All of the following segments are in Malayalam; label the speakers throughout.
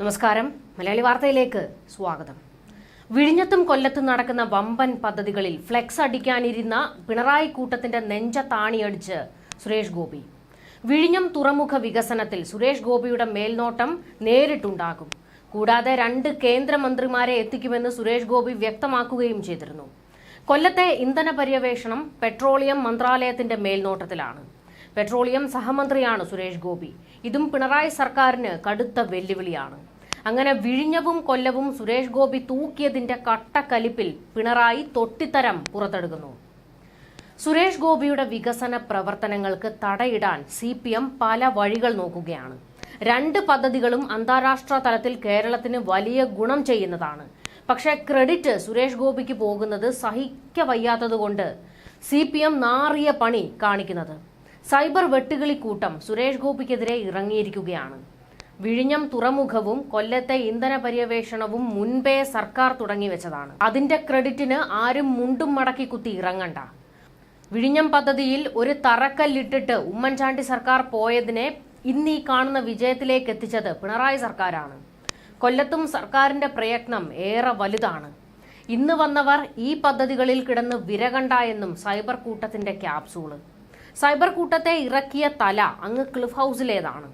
Speaker 1: നമസ്കാരം. മലയാളി വാർത്തയിലേക്ക് സ്വാഗതം. വിഴിഞ്ഞത്തും കൊല്ലത്തും നടക്കുന്ന വമ്പൻ പദ്ധതികളിൽ ഫ്ലെക്സ് അടിക്കാനിരുന്ന പിണറായി കൂട്ടത്തിന്റെ നെഞ്ച താണിയടിച്ച് സുരേഷ് ഗോപി. വിഴിഞ്ഞം തുറമുഖ വികസനത്തിൽ സുരേഷ് ഗോപിയുടെ മേൽനോട്ടം നേരിട്ടുണ്ടാകും. കൂടാതെ രണ്ട് കേന്ദ്രമന്ത്രിമാരെ എത്തിക്കുമെന്ന് സുരേഷ് ഗോപി വ്യക്തമാക്കുകയും ചെയ്തിരുന്നു. കൊല്ലത്തെ ഇന്ധന പര്യവേഷണം പെട്രോളിയം മന്ത്രാലയത്തിന്റെ മേൽനോട്ടത്തിലാണ്. പെട്രോളിയം സഹമന്ത്രിയാണ് സുരേഷ് ഗോപി. ഇതും പിണറായി സർക്കാരിന് കടുത്ത വെല്ലുവിളിയാണ്. അങ്ങനെ വിഴിഞ്ഞവും കൊല്ലവും സുരേഷ് ഗോപി തൂക്കിയതിന്റെ കട്ടക്കലിപ്പിൽ പിണറായി തൊട്ടിത്തരം പുറത്തെടുക്കുന്നു. സുരേഷ് ഗോപിയുടെ വികസന പ്രവർത്തനങ്ങൾക്ക് തടയിടാൻ സി പി എം പല വഴികൾ നോക്കുകയാണ്. രണ്ട് പദ്ധതികളും അന്താരാഷ്ട്ര തലത്തിൽ കേരളത്തിന് വലിയ ഗുണം ചെയ്യുന്നതാണ്. പക്ഷേ ക്രെഡിറ്റ് സുരേഷ് ഗോപിക്ക് പോകുന്നത് സഹിക്ക വയ്യാത്തതുകൊണ്ട് സി പി എം നാറിയ പണി കാണിക്കുന്നത്. സൈബർ വെട്ടുകിളിക്കൂട്ടം സുരേഷ് ഗോപിക്കെതിരെ ഇറങ്ങിയിരിക്കുകയാണ്. വിഴിഞ്ഞം തുറമുഖവും കൊല്ലത്തെ ഇന്ധന പര്യവേഷണവും മുൻപേ സർക്കാർ തുടങ്ങിവെച്ചതാണ് അതിന്റെ ക്രെഡിറ്റിന് ആരും മുണ്ടും മടക്കി കുത്തി ഇറങ്ങണ്ട. വിഴിഞ്ഞം പദ്ധതിയിൽ ഒരു തറക്കല്ലിട്ടിട്ട് ഉമ്മൻചാണ്ടി സർക്കാർ പോയതിനെ ഇന്ന് കാണുന്ന വിജയത്തിലേക്ക് എത്തിച്ചത് പിണറായി സർക്കാരാണ്. കൊല്ലത്തും സർക്കാരിന്റെ പ്രയത്നം ഏറെ വലുതാണ്. ഇന്ന് വന്നവർ ഈ പദ്ധതികളിൽ കിടന്ന് വിരകണ്ട എന്നും സൈബർ കൂട്ടത്തിന്റെ ക്യാപ്സൂൾ. സൈബർ കൂട്ടത്തെ ഇറക്കിയ തല അങ്ങ് ക്ലിഫ് ഹൗസിലേതാണ്.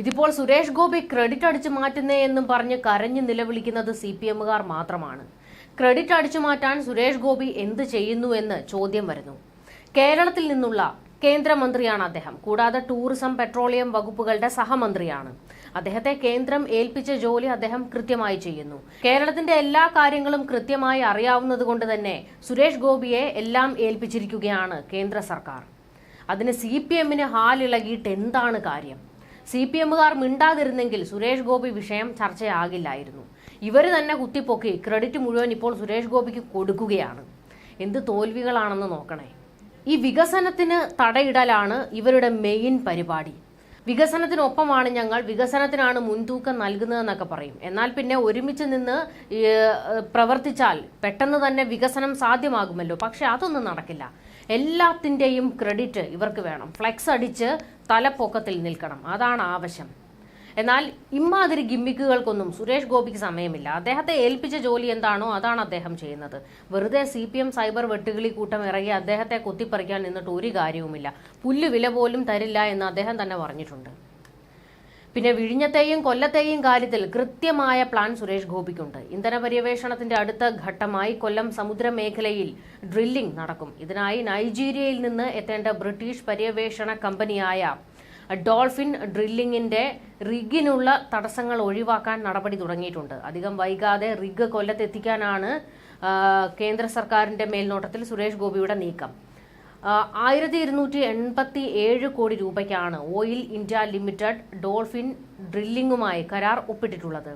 Speaker 1: ഇതിപ്പോൾ സുരേഷ് ഗോപി ക്രെഡിറ്റ് അടിച്ചു മാറ്റുന്നേ എന്നും പറഞ്ഞ് കരഞ്ഞു നിലവിളിക്കുന്നത് സി പി എമ്മുകാർ മാത്രമാണ്. ക്രെഡിറ്റ് അടിച്ചു മാറ്റാൻ സുരേഷ് ഗോപി എന്ത് ചെയ്യുന്നു എന്ന് ചോദ്യം വരുന്നു. കേരളത്തിൽ നിന്നുള്ള കേന്ദ്രമന്ത്രിയാണ് അദ്ദേഹം. കൂടാതെ ടൂറിസം പെട്രോളിയം വകുപ്പുകളുടെ സഹമന്ത്രിയാണ്. അദ്ദേഹത്തെ കേന്ദ്രം ഏൽപ്പിച്ച ജോലി അദ്ദേഹം കൃത്യമായി ചെയ്യുന്നു. കേരളത്തിന്റെ എല്ലാ കാര്യങ്ങളും കൃത്യമായി അറിയാവുന്നത് കൊണ്ട് തന്നെ സുരേഷ് ഗോപിയെ എല്ലാം ഏൽപ്പിച്ചിരിക്കുകയാണ് കേന്ദ്ര സർക്കാർ. അതിന് സി പി എമ്മിന് ഹാലിളകിയിട്ട് എന്താണ് കാര്യം? സി പി എമ്മുകാർ മിണ്ടാതിരുന്നെങ്കിൽ സുരേഷ് ഗോപി വിഷയം ചർച്ചയാകില്ലായിരുന്നു. ഇവർ തന്നെ കുത്തിപ്പൊക്കി ക്രെഡിറ്റ് മുഴുവൻ ഇപ്പോൾ സുരേഷ് ഗോപിക്ക് കൊടുക്കുകയാണ്. എന്ത് തോൽവികളാണെന്ന് നോക്കണേ. ഈ വികസനത്തിന് തടയിടലാണ് ഇവരുടെ മെയിൻ പരിപാടി. വികസനത്തിനൊപ്പമാണ് ഞങ്ങൾ വികസനത്തിനാണ് മുൻതൂക്കം നൽകുന്നതെന്നൊക്കെ പറയും. എന്നാൽ പിന്നെ ഒരുമിച്ച് നിന്ന് പ്രവർത്തിച്ചാൽ പെട്ടെന്ന് തന്നെ വികസനം സാധ്യമാകുമല്ലോ. പക്ഷെ അതൊന്നും നടക്കില്ല. എല്ലാത്തിന്റെയും ക്രെഡിറ്റ് ഇവർക്ക് വേണം. ഫ്ലെക്സ് അടിച്ച് തലപ്പൊക്കത്തിൽ നിൽക്കണം. അതാണ് ആവശ്യം. എന്നാൽ ഇമ്മാതിരി ഗിമ്മിക്കുകൾക്കൊന്നും സുരേഷ് ഗോപിക്ക് സമയമില്ല. അദ്ദേഹത്തെ ഏൽപ്പിച്ച ജോലി എന്താണോ അതാണ് അദ്ദേഹം ചെയ്യുന്നത്. വെറുതെ സി പി എം സൈബർ വെട്ടുകിളി കൂട്ടം ഇറങ്ങി അദ്ദേഹത്തെ കുത്തിപ്പറിക്കാൻ നിന്നിട്ട് ഒരു കാര്യവുമില്ല. പുല്ല് വില പോലും തരില്ല എന്ന് അദ്ദേഹം തന്നെ പറഞ്ഞിട്ടുണ്ട്. പിന്നെ വിഴിഞ്ഞത്തെയും കൊല്ലത്തെയും കാര്യത്തിൽ കൃത്യമായ പ്ലാൻ സുരേഷ് ഗോപിക്കുണ്ട്. ഇന്ധന പര്യവേഷണത്തിന്റെ അടുത്ത ഘട്ടമായി കൊല്ലം സമുദ്രമേഖലയിൽ ഡ്രില്ലിംഗ് നടക്കും. ഇതിനായി നൈജീരിയയിൽ നിന്ന് എത്തേണ്ട ബ്രിട്ടീഷ് പര്യവേഷണ കമ്പനിയായ ഡോൾഫിൻ ഡ്രില്ലിംഗിന്റെ റിഗിനുള്ള തടസ്സങ്ങൾ ഒഴിവാക്കാൻ നടപടി തുടങ്ങിയിട്ടുണ്ട്. അധികം വൈകാതെ റിഗ് കൊല്ലത്തെത്തിക്കാനാണ് കേന്ദ്ര സർക്കാരിന്റെ മേൽനോട്ടത്തിൽ സുരേഷ് ഗോപിയുടെ നീക്കം. ആയിരത്തി ഇരുന്നൂറ്റി എൺപത്തി ഏഴ് കോടി രൂപയ്ക്കാണ് ഓയിൽ ഇന്ത്യ ലിമിറ്റഡ് ഡോൾഫിൻ ഡ്രില്ലിംഗുമായി കരാർ ഒപ്പിട്ടിട്ടുള്ളത്.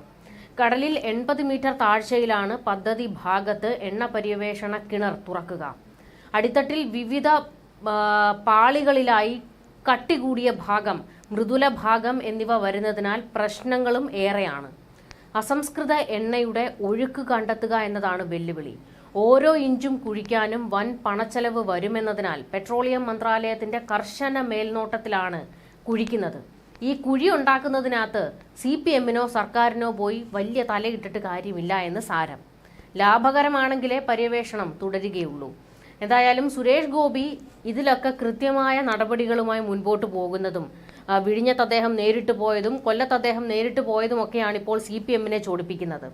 Speaker 1: കടലിൽ എൺപത് മീറ്റർ താഴ്ചയിലാണ് പദ്ധതി ഭാഗത്ത് എണ്ണ പര്യവേഷണ കിണർ തുറക്കുക. അടിത്തട്ടിൽ വിവിധ ആ, പാളികളിലായി കട്ടികൂടിയ ഭാഗം മൃദുല ഭാഗം എന്നിവ വരുന്നതിനാൽ പ്രശ്നങ്ങളും ഏറെയാണ്. അസംസ്കൃത എണ്ണയുടെ ഒഴുക്ക് കണ്ടെത്തുക എന്നതാണ് വെല്ലുവിളി. ഓരോ ഇഞ്ചും കുഴിക്കാനും വൻ പണച്ചെലവ് വരുമെന്നതിനാൽ പെട്രോളിയം മന്ത്രാലയത്തിന്റെ കർശന മേൽനോട്ടത്തിലാണ് കുഴിക്കുന്നത്. ഈ കുഴി ഉണ്ടാക്കുന്നതിനകത്ത് സി പി എമ്മിനോ സർക്കാരിനോ പോയി വലിയ തലയിട്ടിട്ട് കാര്യമില്ല എന്ന് സാരം. ലാഭകരമാണെങ്കിലേ പര്യവേഷണം തുടരുകയുള്ളൂ. എന്തായാലും സുരേഷ് ഗോപി ഇതിലൊക്കെ കൃത്യമായ നടപടികളുമായി മുൻപോട്ട് പോകുന്നതും വിഴിഞ്ഞത്ത് അദ്ദേഹം നേരിട്ട് പോയതും കൊല്ലത്ത് അദ്ദേഹം നേരിട്ട് പോയതുമൊക്കെയാണ് ഇപ്പോൾ സി പി എമ്മിനെ ചോടിപ്പിക്കുന്നത്.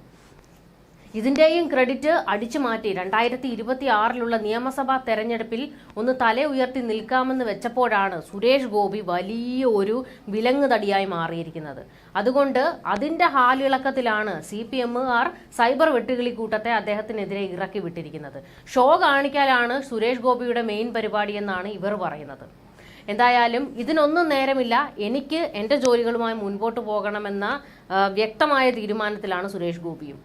Speaker 1: ഇതിന്റെയും ക്രെഡിറ്റ് അടിച്ചു മാറ്റി. രണ്ടായിരത്തി ഇരുപത്തി ആറിലുള്ള നിയമസഭാ തെരഞ്ഞെടുപ്പിൽ ഒന്ന് തല ഉയർത്തി നിൽക്കാമെന്ന് വെച്ചപ്പോഴാണ് സുരേഷ് ഗോപി വലിയ ഒരു വിലങ്ങുതടിയായി മാറിയിരിക്കുന്നത്. അതുകൊണ്ട് അതിന്റെ ഹാലിളക്കത്തിലാണ് സി പി എമ്മുകാർ സൈബർ വെട്ടുകിളി കൂട്ടത്തെ അദ്ദേഹത്തിനെതിരെ ഇറക്കി വിട്ടിരിക്കുന്നത്. ഷോ കാണിക്കാനാണ് സുരേഷ് ഗോപിയുടെ മെയിൻ പരിപാടി എന്നാണ് ഇവർ പറയുന്നത്. എന്തായാലും ഇതിനൊന്നും നേരമില്ല. എനിക്ക് എന്റെ ജോലികളുമായി മുൻപോട്ട് പോകണമെന്ന വ്യക്തമായ തീരുമാനത്തിലാണ് സുരേഷ് ഗോപിയും.